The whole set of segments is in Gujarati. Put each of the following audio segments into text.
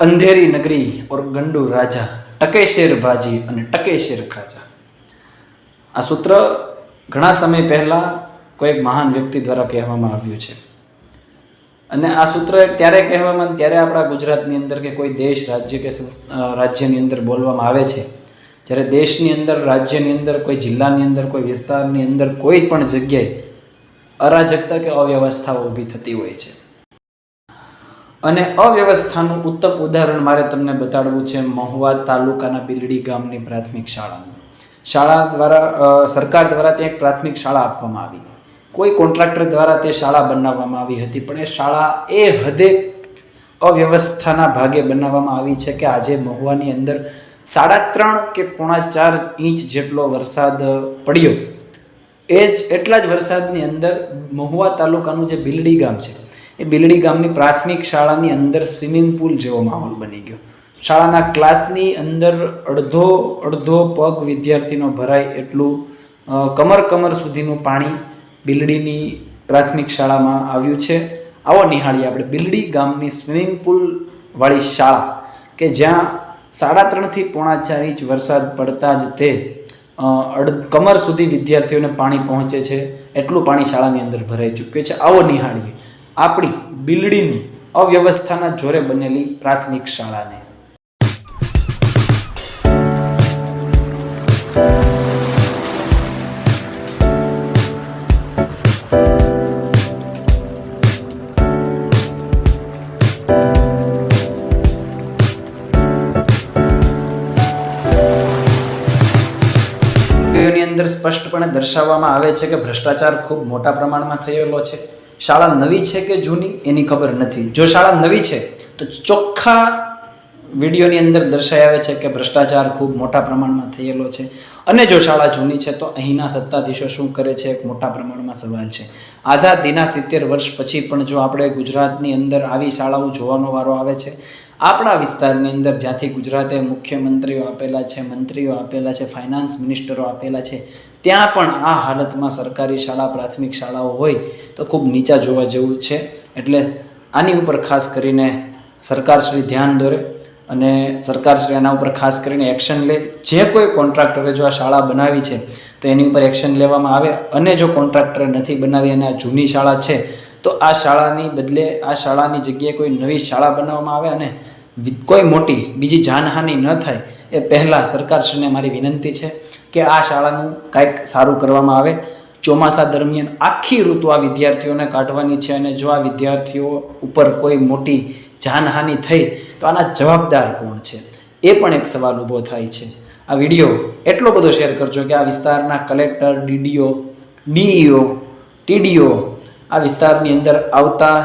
અંધેરી નગરી ઓર ગંડુ રાજા ટકે શેર ભાજી અને ટકે શેર ખાજા. આ સૂત્ર ઘણા સમય પહેલાં કોઈક મહાન વ્યક્તિ દ્વારા કહેવામાં આવ્યું છે. અને આ સૂત્ર ત્યારે કહેવામાં, ત્યારે આપણા ગુજરાતની અંદર કે કોઈ દેશ રાજ્ય કે રાજ્યની અંદર બોલવામાં આવે છે. જ્યારે દેશની અંદર, રાજ્યની અંદર, કોઈ જિલ્લાની અંદર, કોઈ વિસ્તારની અંદર કોઈ પણ જગ્યાએ અરાજકતા કે અવ્યવસ્થાઓ ઊભી થતી હોય છે. અને અવ્યવસ્થાનું ઉત્તમ ઉદાહરણ મારે તમને બતાડવું છે મહુવા તાલુકાના બિલડી ગામની પ્રાથમિક શાળાનું. શાળા દ્વારા સરકાર દ્વારા ત્યાં એક પ્રાથમિક શાળા આપવામાં આવી. કોઈ કોન્ટ્રાક્ટર દ્વારા તે શાળા બનાવવામાં આવી હતી, પણ એ શાળા એ હદે અવ્યવસ્થાના ભાગે બનાવવામાં આવી છે કે આજે મહુવાની અંદર સાડા ત્રણ કે પોણા ચાર ઇંચ જેટલો વરસાદ પડ્યો. એ જ, એટલા જ વરસાદની અંદર મહુવા તાલુકાનું જે બિલડી ગામ છે એ બિલડી ગામની પ્રાથમિક શાળાની અંદર સ્વિમિંગ પુલ જેવો માહોલ બની ગયો. શાળાના ક્લાસની અંદર અડધો અડધો પગ વિદ્યાર્થીનો ભરાય એટલું કમર કમર સુધીનું પાણી બિલડીની પ્રાથમિક શાળામાં આવ્યું છે. આવો નિહાળીએ આપણે બિલડી ગામની સ્વિમિંગ પુલવાળી શાળા કે જ્યાં સાડા ત્રણથી પોણા ચાર ઇંચ વરસાદ પડતા જ તે અડ, કમર સુધી વિદ્યાર્થીઓને પાણી પહોંચે છે. એટલું પાણી શાળાની અંદર ભરાઈ ચૂક્યું છે. આવો નિહાળીએ. આપણી બિલડીની અવ્યવસ્થાના જોરે બનેલી પ્રાથમિક શાળાને. અંદર સ્પષ્ટપણે દર્શાવવામાં આવે છે કે ભ્રષ્ટાચાર ખૂબ મોટા પ્રમાણમાં થયેલો છે. શાળા નવી છે કે જૂની એની ખબર નથી. જો શાળા નવી છે, તો ચોખ્ખા વિડીયોની અંદર દર્શાવે છે કે ભ્રષ્ટાચાર ખૂબ મોટા પ્રમાણમાં થયેલો છે. અને જો શાળા જૂની છે, તો અહીંના સત્તાધીશો શું કરે છે? એક મોટા પ્રમાણમાં સવાલ છે. આઝાદીના સિત્તેર વર્ષ પછી પણ જો આપણે ગુજરાતની અંદર આવી શાળાઓ જોવાનો વારો આવે છે, આપણા વિસ્તારની અંદર જ્યાંથી ગુજરાતે મુખ્યમંત્રીઓ આપેલા છે, મંત્રીઓ આપેલા છે, ફાઇનાન્સ મિનિસ્ટરો આપેલા છે, ત્યાં પણ આ હાલતમાં સરકારી શાળા, પ્રાથમિક શાળાઓ હોય તો ખૂબ નીચા જોવા જેવું છે. એટલે આની ઉપર ખાસ કરીને સરકારશ્રી ધ્યાન દોરે. અને સરકારશ્રી આના ઉપર ખાસ કરીને એક્શન લે. જે કોઈ કોન્ટ્રાક્ટરે જો આ શાળા બનાવી છે, તો એની ઉપર એક્શન લેવામાં આવે અને જો કોન્ટ્રાક્ટરે નથી બનાવી અને આ જૂની શાળા છે, તો આ શાળાની બદલે આ શાળાની જગ્યાએ કોઈ નવી શાળા બનાવવામાં આવે અને કોઈ મોટી બીજી જાનહાનિ ન થાય, એ પહેલાં સરકારશ્રીને મારી વિનંતી છે કે આ શાળાનું કાંઈક સારું કરવામાં આવે. ચોમાસા દરમિયાન આખી ઋતુ આ વિદ્યાર્થીઓને કાઢવાની છે અને જો આ વિદ્યાર્થીઓ ઉપર કોઈ મોટી જાનહાનિ થઈ, તો આના જવાબદાર કોણ છે? એ પણ એક સવાલ ઊભો થાય છે. આ વીડિયો એટલો બધો શેર કરજો કે આ વિસ્તારના કલેક્ટર, ડીડીઓ, ડીઈઓ, ટીડીઓ આ વિસ્તારની અંદર આવતા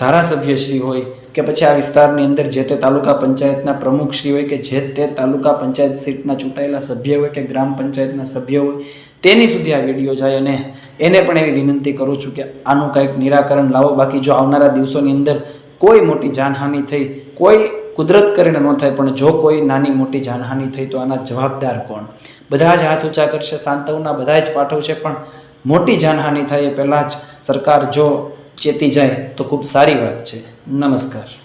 ધારાસભ્યશ્રી હોય કે પછી આ વિસ્તારની અંદર જે તે તાલુકા પંચાયતના પ્રમુખશ્રી હોય કે જે તે તાલુકા પંચાયત સીટના ચૂંટાયેલા સભ્ય હોય કે ગ્રામ પંચાયતના સભ્ય હોય, તેની સુધી આ વીડિયો જાય અને એને પણ એવી વિનંતી કરું છું કે આનું કંઈક નિરાકરણ લાવો. બાકી જો આવનારા દિવસોની અંદર કોઈ મોટી જાનહાનિ થઈ, કોઈ કુદરત કરીને ન થાય, પણ જો કોઈ નાની મોટી જાનહાનિ થઈ તો આના જવાબદાર કોણ? બધા જ હાથ ઊંચા કરશે, સાંતવના બધા જ પાઠવશે પણ મોટી જાનહાનિ થાય એ પહેલાં જ સરકાર જો ચેતી જાય તો ખૂબ સારી વાત છે. નમસ્કાર.